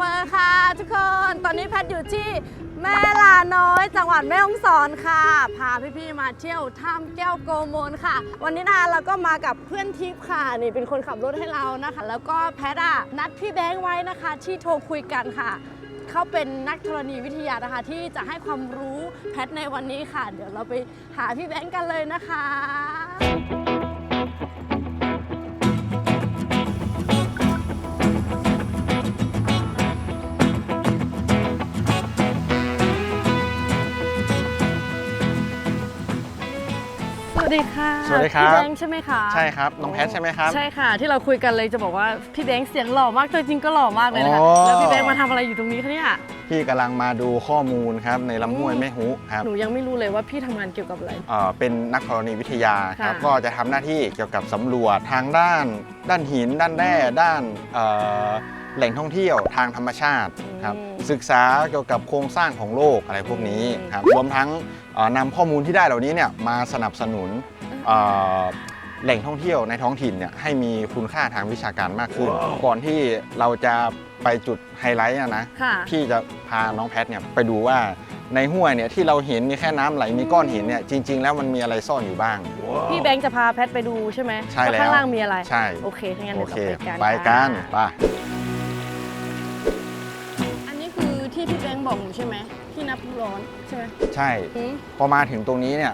มุยเชอค่ะทุกคน ตอนนี้แพทย์อยู่ที่แม่ลาน้อย จังหวัดแม่ฮ่องสอนค่ะ พาพี่ๆมาเที่ยวถ้ำแก้วโกมลค่ะ วันนี้นะคะเราก็มากับเพื่อนทิพย์ค่ะ นี่เป็นคนขับรถให้เรานะคะ แล้วก็แพทย์อะนัดพี่แบงค์ไว้นะคะ ที่โทรคุยกันค่ะเขาเป็นนักธรณีวิทยานะคะ ที่จะให้ความรู้แพทในวันนี้ค่ะ เดี๋ยวเราไปหาพี่แบงค์กันเลยนะคะ สวัสดีค่ะสวัสดีครับ พี่แบงค์ใช่ไหมคะใช่ครับ น้องแพทใช่ไหมครับ ใช่ค่ะ ที่เราคุยกันเลยจะบอกว่าพี่แบงค์เสียงหล่อมากตัวจริงก็หล่อมากเลยนะคะโอ้แล้วพี่แบงค์มาทำอะไรอยู่ตรงนี้คะเนี่ย พี่กำลังมาดูข้อมูลครับในลำห้วยแม่หุครับหนูยังไม่รู้เลยว่าพี่ทำงานเกี่ยวกับอะไร เอ่อเป็นนักธรณีวิทยาครับ ค่ะ ก็จะทำหน้าที่เกี่ยวกับสำรวจทางด้าน ด้านหิน ด้านแร่ ด้านเอ่อ แหล่งท่องเที่ยวทางธรรมชาติครับอืมศึกษาเกี่ยวกับโครงสร้างของโลกอะไรพวกนี้อืมครับรวมทั้งเอ่อนำข้อมูลที่ได้เหล่านี้เนี่ยมาสนับสนุนเอ่อแหล่งท่องเที่ยวในท้องถิ่นเนี่ยให้มีคุณค่าทางวิชาการมากขึ้น ก่อนที่เราจะไปจุดไฮไลท์อะนะค่ะพี่จะพาน้องแพทเนี่ยไปดูว่าในห้วยเนี่ยที่เราเห็นมีแค่น้ำไหลมีก้อนหินเนี่ยจริง ๆ แล้วมันมีอะไรซ่อนอยู่บ้าง พี่แบงค์จะพาแพทไปดูใช่ไหมใช่แล้วข้างล่างมีอะไร ใช่ โอเคถ้างั้นโอเดี๋ยวเคเราไปกันไปกันค่ะไป ที่พี่แบงค์บอกหนูใช่ไหมที่นับร้อนใช่ไหมใช่ อืม พอมาถึงตรงนี้เนี่ย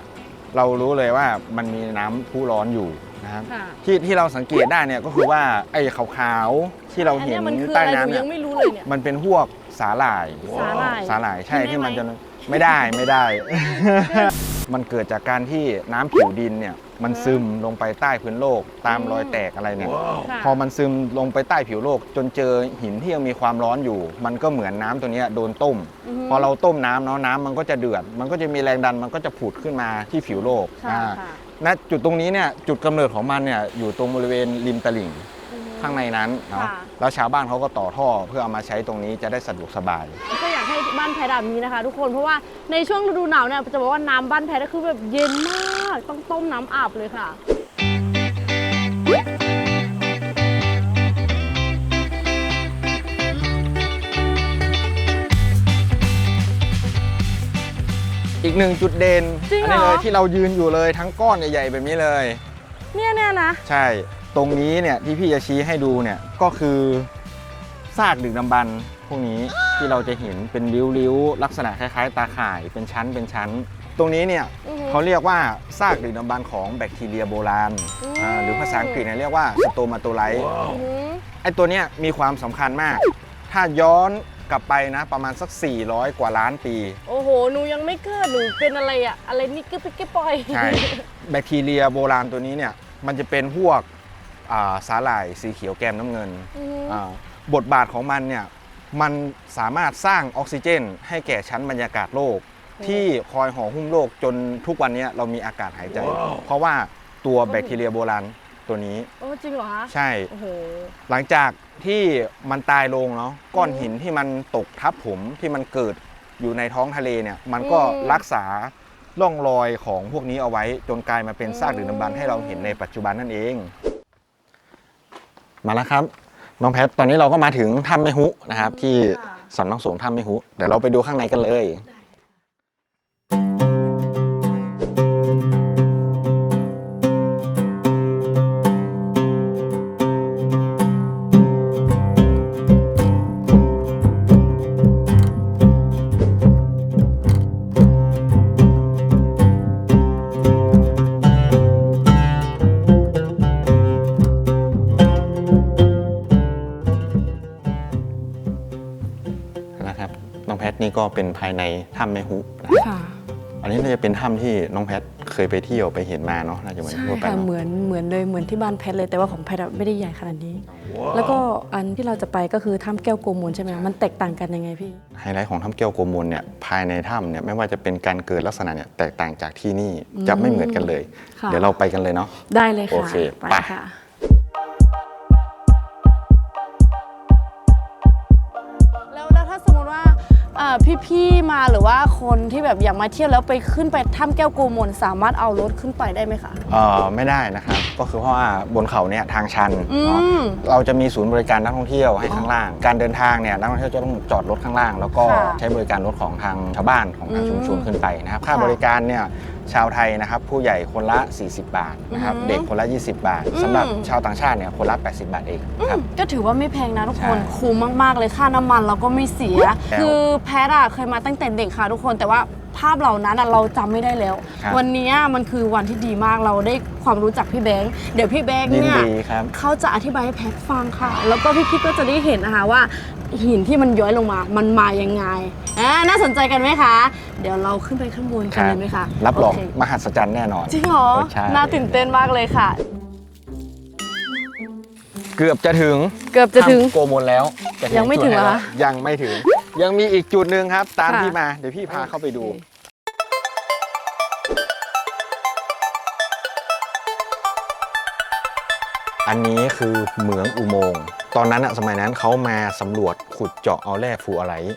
เรารู้เลยว่ามันมีน้ำพุร้อนอยู่นะครับค่ะ ที่ที่เราสังเกตได้เนี่ยก็คือว่าไอ้ขาวๆที่เราอันเห็เนี้นยมันคือใต้อะไรหนูน้ำเนี่ยัยงไม่รู้เลยเนี่ย มันเป็นพวกสาหร่ายสาหร่ายสาหร่ายใช่กินได้ที่มันไหม จะไม่ได้ไม่ได้ มันเกิดจากการที่น้ำผิวดินเนี่ย มันซึมลงไปใต้พื้นโลกตามรอยแตกอะไรเนี่ย ค่ะพอมันซึมลงไปใต้ผิวโลก จนเจอหินที่ยังมีความร้อนอยู่ มันก็เหมือนน้ำตัวเนี้ยโดนต้มฮึ พอเราต้มน้ำเนาะน้ำมันก็จะเดือด มันก็จะมีแรงดันมันก็จะผุดขึ้นมาที่ผิวโลกค่ะอ่าค่ะณจุดตรงนี้เนี่ยจุดกำเนิดของมันเนี่ยอยู่ตรงบริเวณริมตลิ่งอืม ข้างในนั้นเนาะค่ะ แล้วชาวบ้านเขาก็ต่อท่อเพื่อเอามาใช้ตรงนี้จะได้สะดวกสบาย ก็อยากให้ บ้านแพทย์แบบนี้นะคะ ทุกคนเพราะว่าในช่วงฤดูหนาวเนี่ยจะบอกว่าน้ำบ้านแพทย์ก็คือแบบเย็นมาก ต้องต้มน้ำอาบเลยค่ะอีกหนึ่งจุดเด่นจริงอัเหรอนี้เลยที่เรายืนอยู่เลยทั้งก้อนใหญ่ๆแบบนี้เลย เนี่ยเนี่ยนะ ใช่ตรงนี้เนี่ยที่พี่จะชี้ให้ดูเนี่ยก็คือซากดึกดำบรรพ์พวกนี้ ที่เราจะเห็นเป็นริ้วๆลักษณะคล้ายๆ ตาข่ายเป็นชั้นเป็นชั้น ตรงนี้เนี่ยอือฮึ เขาเรียกว่าซากดึกดำบรรพ์ของแบคทีเรียโบราณอืมอ่าหรือภาษาอังกฤษเนี่ยเรียกว่าสโตมาโตไลต์ อือหือ ไอ้ตัวเนี้ยมีความสำคัญมาก ถ้าย้อนกลับไปนะประมาณสัก 400 กว่าล้านปี โอ้โห หนูยังไม่เกิด หนูเป็นอะไรอะ อะไรนี่กึ๊บปิ๊กกึ๊บปอย ใช่ แบคทีเรียโบราณตัวนี้เนี่ยมันจะเป็นพวกอ่าสาหร่ายสีเขียวแกมน้ำเงินอือหืออ่าบทบาทของมันเนี่ย มันสามารถสร้างออกซิเจน ให้แก่ชั้นบรรยากาศโลก ที่คอยห่อหุ้มโลกจนทุกวันนี้เรามีอากาศหายใจ เพราะว่าตัวแบคทีเรียโบราณตัวนี้ โอ้จริงเหรอคะใช่โอ้โหหลังจากที่มันตายลงเนาะก้อนหินที่มันตกทับผมที่มันเกิดอยู่ในท้องทะเลเนี่ยมันก็อืมรักษาร่องรอยของพวกนี้เอาไว้จนกลายมาเป็นซากดึกดำบรรพ์อืมให้เราเห็นในปัจจุบันนั่นเอง มาแล้วครับ น้องแพท ตอนนี้เราก็มาถึงถ้ำแม่หุนะครับ ที่สำนักสงฆ์ถ้ำแม่หุเดี๋ยวเราไปดูข้างในกันเลย ก็เป็นภายในถ้ำแม่หุนะครับค่ะ อันนี้น่าจะเป็นถ้ำที่น้องแพทเคยไปเที่ยวไปเห็นมาเนาะน่าจะเหมือนใช่ทั่วไปค่ะ เนาะเหมือนเหมือนเลยเหมือนที่บ้านแพทย์เลยแต่ว่าของแพทย์อะไม่ได้ใหญ่ขนาดนี้ แล้วก็อันที่เราจะไปก็คือถ้ำแก้วโกมูลใช่ไหมมันแตกต่างกันยังไงพี่ ไฮไลท์ของถ้ำแก้วโกมลเนี่ยภายในถ้ำเนี่ยไม่ว่าจะเป็นการเกิดลักษณะเนี่ยแตกต่างจากที่นี่จะไม่เหมือนกันเลย ค่ะ เดี๋ยวเราไปกันเลยเนาะ ได้เลยโอค่ะเคไปไป ค่ะ พี่ๆมาหรือว่าคนที่แบบอยากมาเที่ยวแล้วไปขึ้นไปถ้ำแก้วโกมลสามารถเอารถขึ้นไปได้ไหมคะ เอ่อไม่ได้นะครับ ก็คือเพราะว่าบนเขาเนี่ยทางชันอืเนาะม เราจะมีศูนย์บริการนักท่องเที่ยวให้ข้างล่าง การเดินทางเนี่ยนักท่องเที่ยวจะต้องจอดรถข้างล่าง แล้วก็ค่ะใช้บริการรถของทางชาวบ้านของทางชุมชนอืมขึ้นไปนะครับ ค่าค่ะ บริการเนี่ย ชาวไทยนะครับผู้ใหญ่คนละ 40 บาทนะครับอือหือเด็กคนละ 20 บาทอืมสำหรับชาวต่างชาติเนี่ยคนละ 80 บาทเองครับ ก็ถือว่าไม่แพงนะทุกคน ใช่คุ้มมาก ๆ เลยค่าน้ำมันเราก็ไม่เสีย แล้วคือแพทอะเคยมาตั้งแต่เด็กค่ะทุกคน แต่ว่าภาพเหล่านั้นอะเราจำไม่ได้แล้ว ครับ วันนี้มันคือวันที่ดีมากเราได้ความรู้จักพี่แบงค์เดี๋ยวพี่แบงค์ยินเนี่ย ดีครับ เขาจะอธิบายให้แพทฟังค่ะ แล้วก็พี่คิดก็จะได้เห็นนะคะว่า หินที่มันย้อยลงมา มันมายังไงอ่าน่าสนใจกันไหมคะ เดี๋ยวเราขึ้นไปข้างบนกันเลยไหมคะรับรองโเคมหัศจรรย์แน่นอน จริงเหรอ ใช่ น่าตื่นเต้นมากเลยค่ะ เกือบจะถึงเกือบจะถึง ถ้ำโกมลแล้วจะยังไม่ถึงเหรอจุดแล้วยังไม่ถึง ยังมีอีกจุดหนึ่งครับ ตามค่ะพี่มาเดี๋ยวพี่พาเข้าไปดูอั นนี้คือเหมืองอุโมงค์ตอนนั้นอะสมัยนั้นเขามาสำรวจขุดเจาะเอาแร่ฟลูออไรต์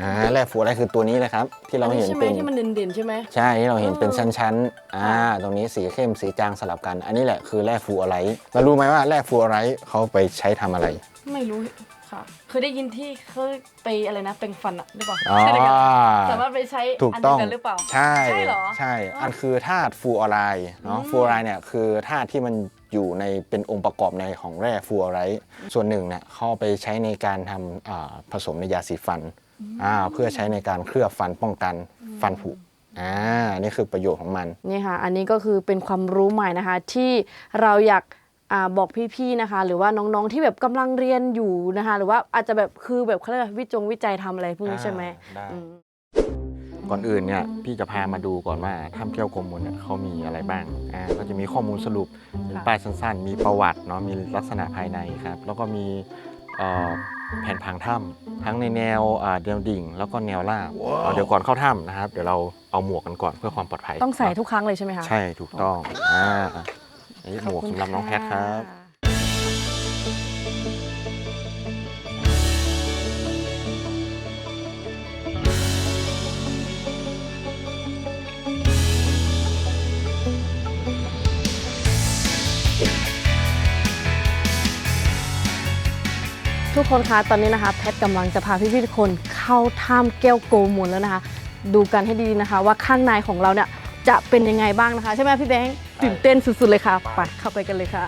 อ่าแร่ฟลูออไรต์คือตัวนี้เลยครับ ที่เราอันนี้เห็นใช่ไหมเป็น ที่มันเด่นๆใช่ไหม ใช่ที่เราเห็นอ๋อเป็นชั้นๆ อ่า ตรงนี้สีเข้มสีจางสลับกัน อันนี้แหละคือแร่ฟลูออไรต์เรารู้ไหมว่าแร่ฟลูออไรต์เขาไปใช้ทำอะไร ไม่รู้ค่ะ เคยได้ยินที่เขาไปอะไรนะเป็นฟันอะหรือเปล่าอ๋อ ใช่ไหมคะสามารถไปใช้ถูกอันต้เดีอยงวกันหรือเปล่า ใช่ใช่เหรอใช่อันคือธาตุฟลูออไรด์เนาะอืมฟลูออไรด์เนี่ยคือธาตุที่มัน อยู่ในเป็นองค์ประกอบในของแร่ฟลูออไรด์ส่วนหนึ่งเนี่ยเขาเอาไปใช้ในการทำอ่าผสมในยาสีฟันอ่าเพื่อใช้ในการเคลือบฟันป้องกันฟันผุอ่านี่คือประโยชน์ของมันนี่ค่ะ อันนี้ก็คือเป็นความรู้ใหม่นะคะ ที่เราอยากอาบอกพี่ๆนะคะ หรือว่าน้องๆที่แบบกำลังเรียนอยู่นะคะ หรือว่าอาจจะแบบคือแบบเขาเรียกว่าวิจงวิจัยทำอะไรพวกนี้อ่าใช่ไหมได้อืม ก่อนอื่นเนี่ยพี่จะพามาดูก่อนว่าถ้ำแก้วกลมมูลเนี่ยเขามีอะไรบ้างอ่าก็จะมีข้อมูลสรุปเป็นป้ายสั้นๆ มีประวัติเนาะมีลักษณะภายในครับ แล้วก็มีเอ่อแผนผังถ้ำทั้งในแนวอ่าแนวดิ่ง แล้วก็แนวราบเอาเดี๋ยวก่อนเข้าถ้ำนะครับ เดี๋ยวเราเอาหมวกกันก่อนเพื่อความปลอดภัยต้องใส่ทุกครั้งเลยใช่ไหมคะ ใช่ถูกต้องอ่าอันนี้หมวกสำหรับน้องแพทครับ ทุกคนคะตอนนี้นะคะแพทย์กำลังจะพาพี่ๆทุกคนเข้าถ้ำแก้วโกมูลแล้วนะคะ ดูกันให้ดีนะคะ ว่าข้างในของเราเนี่ยจะเป็นยังไงบ้างนะคะ ใช่ไหมพี่แบงค์ตื่นเต้นสุดๆเลยค่ะไปเข้าไปกันเลยค่ะ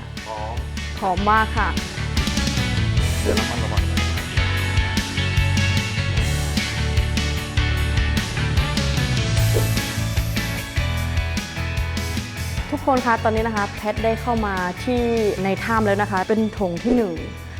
หอมมากค่ะเดี๋ยวระมัดระวังทุกคนคะตอนนี้นะคะ แพทย์ได้เข้ามาที่ในถ้ำแล้วนะคะ เป็นโถงที่หนึ่ง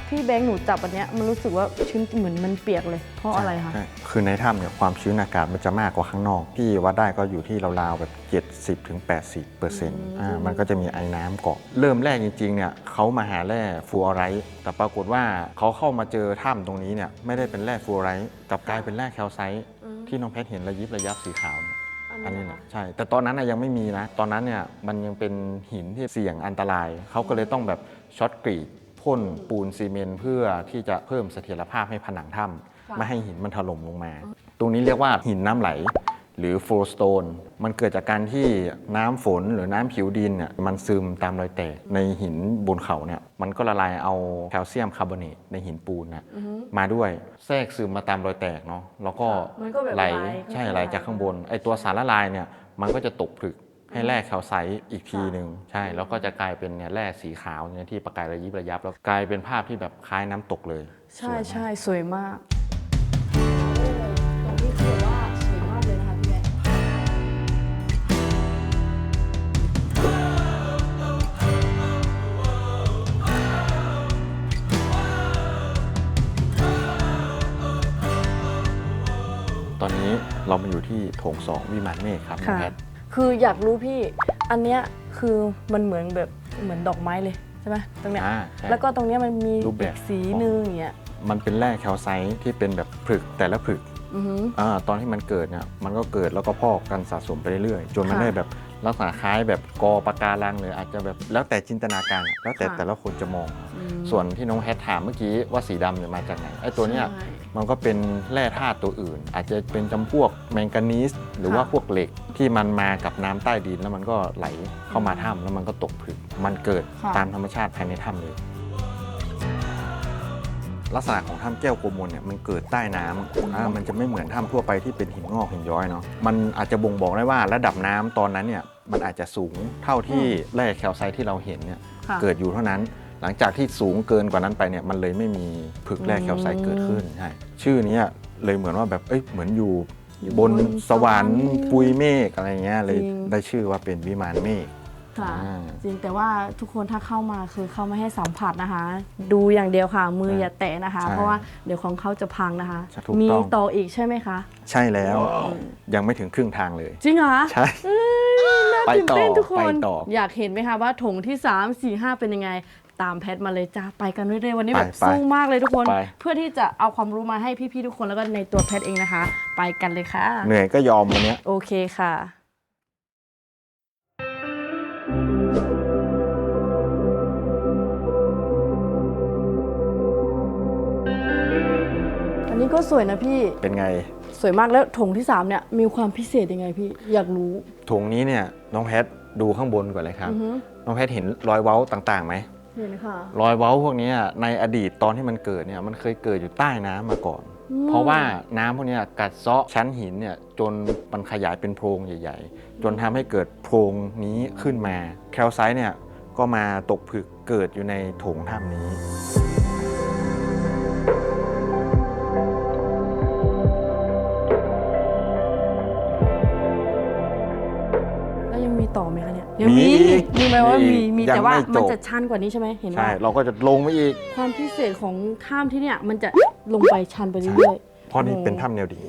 พี่แบงค์หนูจับอันเนี้ยมันรู้สึกว่าชื้นเหมือนมันเปียกเลย เพราะอะไรคะใช่คือในถ้ำเนี่ยความชื้นอากาศมันจะมากกว่าข้างนอก ที่วัดได้ก็อยู่ที่ราวๆแบบ 70-80%ถึง80เปอร์เซ็นต์อ่ามันก็จะมีไอ้น้ำเกาะ เริ่มแรกจริงๆเนี่ยเขามาหาแร่ฟลูออไรต์แต่ปรากฏว่าเขาเข้ามาเจอถ้ำตรงนี้เนี่ยไม่ได้เป็นแร่ฟลูออไรต์กลับกลายเป็นแร่แคลไซต์ที่น้องแพทเห็นระยิบระยับสีขาวเนี่ยอันนี้นะใช่ แต่ตอนนั้นนะยังไม่มีนะ ตอนนั้นเนี่ยมันยังเป็นหินที่เสี่ยงอันตราย เขาก็เลยต้องแบบช็อตกรีด พ่นปูนซีเมนต์เพื่อที่จะเพิ่มเสถียรภาพให้ผนังถ้ำไม่ให้หินมันถล่มลงมา ตรงนี้เรียกว่าหินน้ำไหล หรือโฟลสโตนมันเกิดจากการที่น้ำฝนหรือน้ำผิวดินเนี่ยมันซึมตามรอยแตกในหินบนเขาเนี่ยมันก็ละลายเอาแคลเซียมคาร์บอเนตในหินปูนนะมาด้วยแทรกซึมมาตามรอยแตกเนาะแล้วก็มันก็แบบไหลไหลใช่ค่อยๆไหลจากข้างบนไอตัวสารละลายเนี่ยมันก็จะตกผลึก ให้แร่แคลไซต์อีกทีหนึ่งใช่ แล้วก็จะกลายเป็นเนี่ยแร่สีขาวเนี่ยที่ประกายระยิบระยับ แล้วกลายเป็นภาพที่แบบคล้ายน้ำตกเลย ใช่สวยมากใช่สวยมากตรงนี้คือว่าสวยมากเลยนะคะพี่แบงค์ตอนนี้เรามาอยู่ที่โถงสองวิมานเมฆครับน้องแพท คืออยากรู้พี่อันเนี้ยคือมันเหมือนแบบเหมือนดอกไม้เลยใช่ไหมตรงเนี้ยอ่าใช่ แล้วก็ตรงเนี้ยมันมีรูปแบบ อีกสีหนึงอย่างเงี้ยมันเป็นแร่แคลไซต์ที่เป็นแบบผลึกแต่ละผลึกอือหืออาตอนที่มันเกิดเนี่ยมันก็เกิดแล้วก็พอกกันสะสมไปเรื่อยๆ จนมันค่ะได้แบบลักษณะคล้ายแบบกอปะการังหรืออาจจะแบบแล้วแต่จินตนาการอะแล้วแต่ค่ะ แต่ละคนจะมอง อืม ส่วนที่น้องแฮทถามเมื่อกี้ว่าสีดำเนี่ยมาจากไหนไอ้ตัวเนี้ยใช่ มันก็เป็นแร่ธาตุตัวอื่น อาจจะเป็นจำพวกแมงกานีสหรือว่าค่ะพวกเหล็กที่มันมากับน้ำใต้ดิน แล้วมันก็ไหลเข้ามาถ้ำแล้วมันก็ตกผลึกมันเกิดค่ะตามธรรมชาติภายในถ้ำเลยลักษณะของถ้ำแก้วโกมลเนี่ยมันเกิดใต้น้ำอ่ามันจะไม่เหมือนถ้ำทั่วไปที่เป็นหินงอกหินย้อยเนาะมันอาจจะบ่งบอกได้ว่าระดับน้ำตอนนั้นเนี่ยมันอาจจะสูงเท่าที่แร่แคลไซต์ที่เราเห็นเนี่ยค่ะเกิดอยู่เท่านั้น หลังจากที่สูงเกินกว่านั้นไปเนี่ยมันเลยไม่มีผึกแร่แคลไซต์เกิดขึ้นใช่ชื่อเนี้ยเลยเหมือนว่าแบบเอ้ยเหมือนอยู่อยู่บบนนสวรรค์สวรรค์ปุยเมฆอะไรเงี้ยเลยจริงได้ชื่อว่าเป็นวิมานเมฆค่ะอ่าจริงแต่ว่าทุกคนถ้าเข้ามาคือเข้าไม่ให้สัมผัสนะคะ ดูอย่างเดียวค่ะ มืออย่าแตะนะคะใช่เพราะว่าเดี๋ยวของเขาจะพังนะคะใช่ถูกมีต้องต่ออีกใช่ไหมคะ ใช่แล้วยังไม่ถึงครึ่งทางเลย จริงเหรอใช่เอ้ยน่าไปตื่นต่อเต้นทุกคไปนต่ออยากเห็นไหมคะว่าถงที่ 3 4 5 เป็นยังไง ตามแพทมาเลยจ้าไปกันเรื่อยๆวันนี้ไปแบบไปสู้มากเลยทุกคน ไป เพื่อที่จะเอาความรู้มาให้พี่ๆทุกคนแล้วก็ในตัวแพทเองนะคะ ไปกันเลยค่ะ เหนื่อยก็ยอมวันเนี้ย โอเคค่ะ อันนี้ก็สวยนะพี่เป็นไงสวยมากแล้วถงที่ 3 เนี่ย มีความพิเศษยังไงพี่ อยากรู้ ถุงนี้เนี่ยน้องแพทดูข้างบนก่อนเลยครับ อือฮึน้องแพทเห็นรอยเว้าต่างๆไหม เห็นค่ะ รอยเว้าพวกเนี้ยในอดีตตอนที่มันเกิดเนี่ยมันเคยเกิดอยู่ใต้น้ำมาก่อนอืมเพราะว่าน้ำพวกเนี้ยกัดเซาะชั้นหินเนี่ยจนมันขยายเป็นโพรงใหญ่ ๆ จนทำให้เกิดโพรงนี้ขึ้นมา แคลไซต์เนี่ยก็มาตกผึกเกิดอยู่ในโถงถ้ำนี้ ต่อไหมคะเนี่ยมีอีกมีไหมว่ามีมีอีกมียังแต่ว่าไม่จบ มันจะชันกว่านี้ใช่ไหมเห็นใช่ว่าเราก็จะลงไปอีกความพิเศษของถ้ำที่เนี่ยมันจะลงไปชันไปเรื่อยๆเพราะนี่โอ้เป็นถ้ำแนวดิ่ง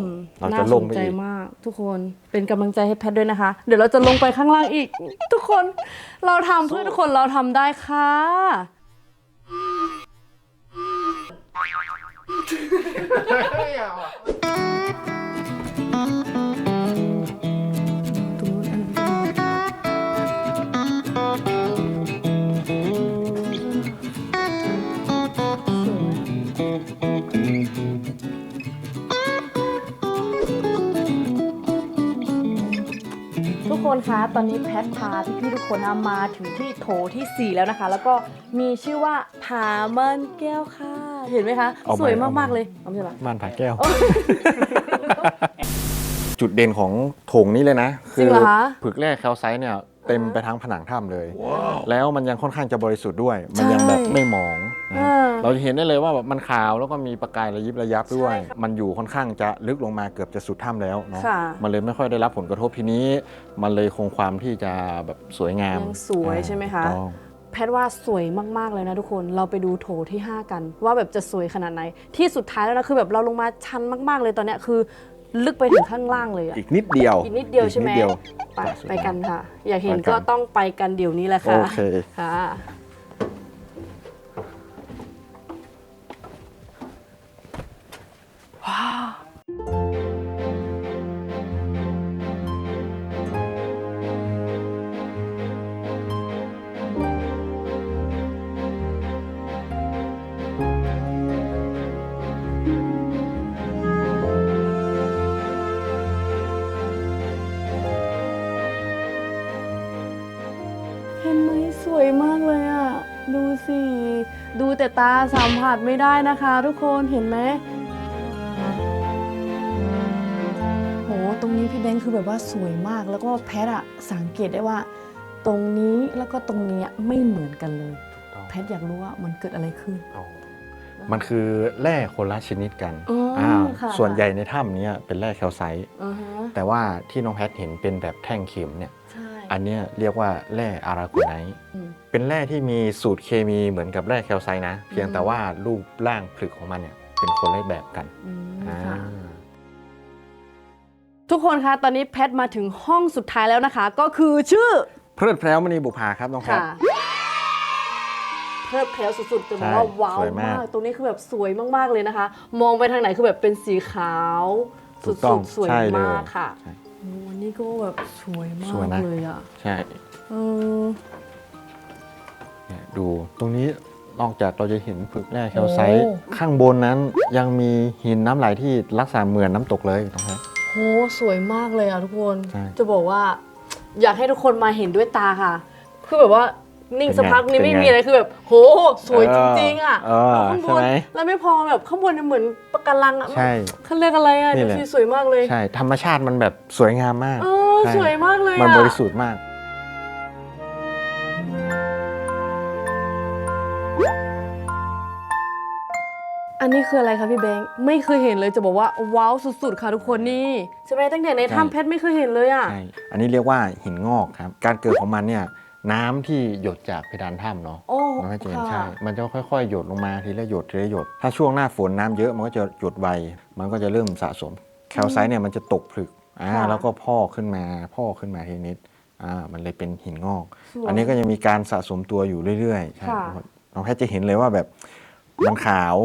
อืมเราจะน่าลสงนไปใจอีก มาก ทุกคนเป็นกำลังใจให้แพทย์ด้วยนะคะ เดี๋ยวเราจะลงไปข้างล่างอีก ทุกคนเราทำเพื่อทุกคนเราทำได้ค่ะต คนคะตอนนี้แพทพาพี่ๆทุกคนนะมาถึงที่โถที่ 4 แล้วนะคะ แล้วก็มีชื่อว่าผามันแก้วค่ะ เห็นไหมคะ เอาไหม สวยเอาไหมมากๆเลยเอาไม่ใช่เหรอม่านผาแก้ว จุดเด่นของโถงนี้เลยนะจริงเหรอคะ ผึกแร่แคลไซต์เนี่ย เต็มไปทั้งผนังถ้ำเลย แล้วมันยังค่อนข้างจะบริสุทธิ์ด้วย มันยังแบบไม่หมองนะอ่าเราจะเห็นได้เลยว่าแบบมันขาวแล้วก็มีประกายระยิบระยับด้วยใช่ค่ะมันอยู่ค่อนข้างจะลึกลงมาเกือบจะสุดถ้ำแล้วเนาะค่ะมันเลยไม่ค่อยได้รับผลกระทบทีนี้ มันเลยคงความที่จะแบบสวยงามยังสวยใช่ไหมคะถูกต้องแพทย์ว่าสวยมาก ๆ เลยนะทุกคน เราไปดูโถที่ 5 กัน ว่าแบบจะสวยขนาดไหน ที่สุดท้ายแล้วนะคือแบบเราลงมาชันมาก ๆ เลยตอนเนี้ยคือ ลึกไปถึงข้างล่างเลยอะอีกนิดเดียวอีกนิดเดียวใช่ไหมอีกนิดเดียวไปจะสวยไปกันค่ะ อยากเห็นไปกันก็ต้องไปกันเดี๋ยวนี้แหละค่ะโอเคค่ะเแต่ตาสัมผัสไม่ได้นะคะ ทุกคนเห็นไหมโหตรงนี้พี่แบงค์คือแบบว่าสวยมากแล้วก็แพทอะสังเกตได้ว่า ตรงนี้แล้วก็ตรงนี้ไม่เหมือนกันเลย แพทอยากรู้ว่ามันเกิดอะไรขึ้นเอามันคือแร่คนละชนิดกันอ๋ออ่าค่ะ ส่วนใหญ่ในถ้ำเนี้ยเป็นแร่แคลไซต์อ่าฮะแต่ว่าที่น้องแพทเห็นเป็นแบบแท่งเข็มเนี่ย ใช่ อันเนี้ยเรียกว่าแร่อาราโกไนท์อืม เป็นแร่ที่มีสูตรเคมีเหมือนกับแร่แคลไซต์นะ เพียงแต่ว่ารูปร่างผลึกของมันเนี่ยเป็นคนละแบบกันอืมอ่าค่ะ ทุกคนคะ ตอนนี้แพทมาถึงห้องสุดท้ายแล้วนะคะ ก็คือชื่อ เพลิดเพลิ้มมณีบุพาครับน้องแพท ค่ะ เพลิดเพลิ้สุดๆจะบอกใช่ว่าว้าวสวยมากมากตรงนี้คือแบบสวยมากๆเลยนะคะ มองไปทางไหนคือแบบเป็นสีขาวถูสุกต้องดๆ สวยใช่เลยมากค่ะ ใช่โอ้วั นนี้ก็แบบสวยมาสวยกนะ เลยอะ ใช่เออ เนี่ยดูตรงนี้นอกจากเราจะเห็นผึกแร่แคลไซต์โอ้ ข้างบนนั้นยังมีหินน้ำไหลที่ลักษณะเหมือนน้ำตกเลยตรงนี้โหสวยมากเลยอะทุกคน ใช่ จะบอกว่า อยากให้ทุกคนมาเห็นด้วยตาค่ะ คือแบบว่า นิ่งสักพักนี้เป็นไงไม่มีอะไรคือแบบโหสวยจริงๆอะเออข้างบใช่นไหมแล้วไม่พอแบบข้างบนเนี่ยเหมือนปะการังอะใช่เขาเรียกอะไรอะนี่ดูแหละสิสวยมากเลยใช่ธรรมชาติมันแบบสวยงามมากเออใช่สวยมากเลยมันอะบริสุทธิ์มากอันนี้คืออะไรคะพี่แบงค์ไม่เคยเห็นเลยจะบอกว่าว้าวสุดๆ ค่ะทุกคนนี่ใช่ไหมตั้งแต่ในใช่ถ้ำเพชรไม่เคยเห็นเลยอะใช่อันนี้เรียกว่าหินงอกครับ การเกิดของมันเนี่ย น้ำที่หยดจากเพดานถ้ำเนาะโอ้มันก็จะเห็นค่ะใช่ มันจะค่อยๆ หยดลงมาทีละหยดทีละหยด ถ้าช่วงหน้าฝนน้ำเยอะมันก็จะหยดไว มันก็จะเริ่มสะสม แคลไซต์เนี่ยมันจะตกผลึกอ่าค่ะแล้วก็พอกขึ้นมาพอกขึ้นมาทีนิดอ่ามันเลยเป็นหินงอกสวยอันนี้ก็จะมีการสะสมตัวอยู่เรื่อยๆใช่ค่ะน้องแพทย์จะเห็นเลยว่าแบบมันขาว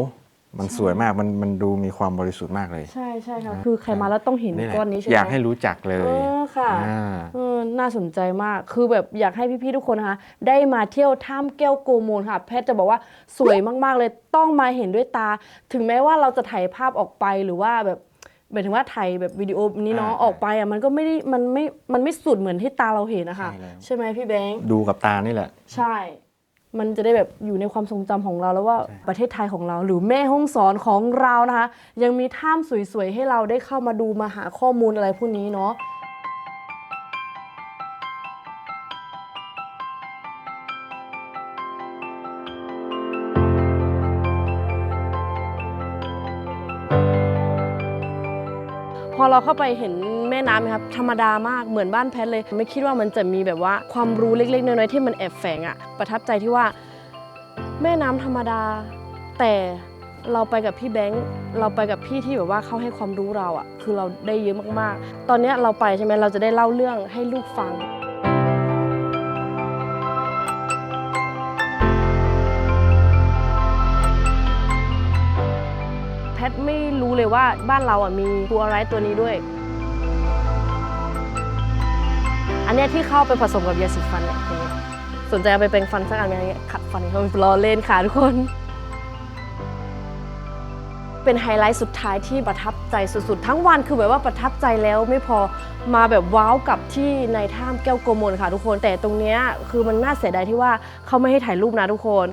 มันสวยมากมันมันดูมีความบริสุทธิ์มากเลย ใช่ใช่ค่ะคือใครมาแล้วต้องเห็นนี่แหละก้อนนี้ใช่ไหมอยากให้รู้จักเลเอย อค่ะอ่า เออน่าสนใจมากคือแบบอยากให้พี่ๆทุกคนนะคะได้มาเที่ยวถ้ำแก้วโกมูลค่ะ แพทย์จะบอกว่าสวยมากๆเลยต้องมาเห็นด้วยตา ถึงแม้ว่าเราจะถ่ายภาพออกไปหรือว่าแบบหมายถึงว่าถ่ายแบบวิดีโอนี้เนาะอ่าออกไปอะมันก็ไม่ได้มันไม่มันไม่สุดเหมือนที่ตาเราเห็นนะคะใช่แล้ว ใช่ไหมพี่แบงค์ดูกับตานี่แหละ ใช่ มันจะได้แบบอยู่ในความทรงจำของเราแล้วว่าประเทศไทยของเรา หรือแม่ห้องสอนของเรานะคะ ยังมีถ้ำสวยๆให้เราได้เข้ามาดูมาหาข้อมูลอะไรพวกนี้เนาะ เราเข้าไปเห็นแม่น้ำนะครับธรรมดามากเหมือนบ้านแพทเลย ไม่คิดว่ามันจะมีแบบว่าความรู้เล็กๆ น้อยๆที่มันแอบแฝงอะประทับใจที่ว่าแม่น้ำธรรมดา แต่เราไปกับพี่แบงค์เราไปกับพี่ที่แบบว่าเขาให้ความรู้เราอะคือเราได้เยอะมากๆ ตอนนี้เราไปใช่ไหมเราจะได้เล่าเรื่องให้ลูกฟัง ไม่รู้เลยว่าบ้านเราอะมีตัวอะไรตัวนี้ด้วย อันเนี้ยที่เข้าไปผสมกับยาสีฟันเนี่ยสนใจเอาไปเป็นฟันสักอันไหมอะไรเงี้ยขัดฟันเขาล้อเล่นค่ะทุกคน เป็นไฮไลท์สุดท้ายที่ประทับใจสุดๆ ทั้งวันคือแบบว่าประทับใจแล้วไม่พอมาแบบว้าวกับที่ในถ้ำแก้วโกมลค่ะทุกคน แต่ตรงเนี้ยคือมันน่าเสียดายที่ว่าเขาไม่ให้ถ่ายรูปนะทุกคน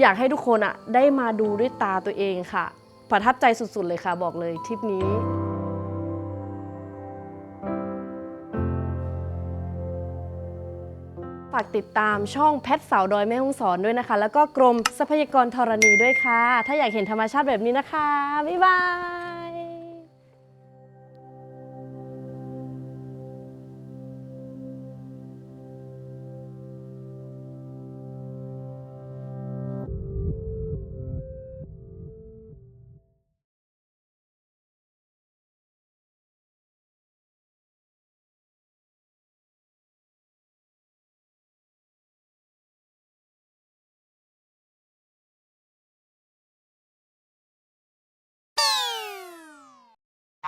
อยากให้ทุกคนอะได้มาดูด้วยตาตัวเองค่ะ ประทับใจสุดๆเลยค่ะ บอกเลยทริปนี้ฝากติดตามช่องแพทสาวดอยแม่ฮ่องสอนด้วยนะคะ แล้วก็กรมทรัพยากรธรณีด้วยค่ะ ถ้าอยากเห็นธรรมชาติแบบนี้นะคะ บ๊ายบาย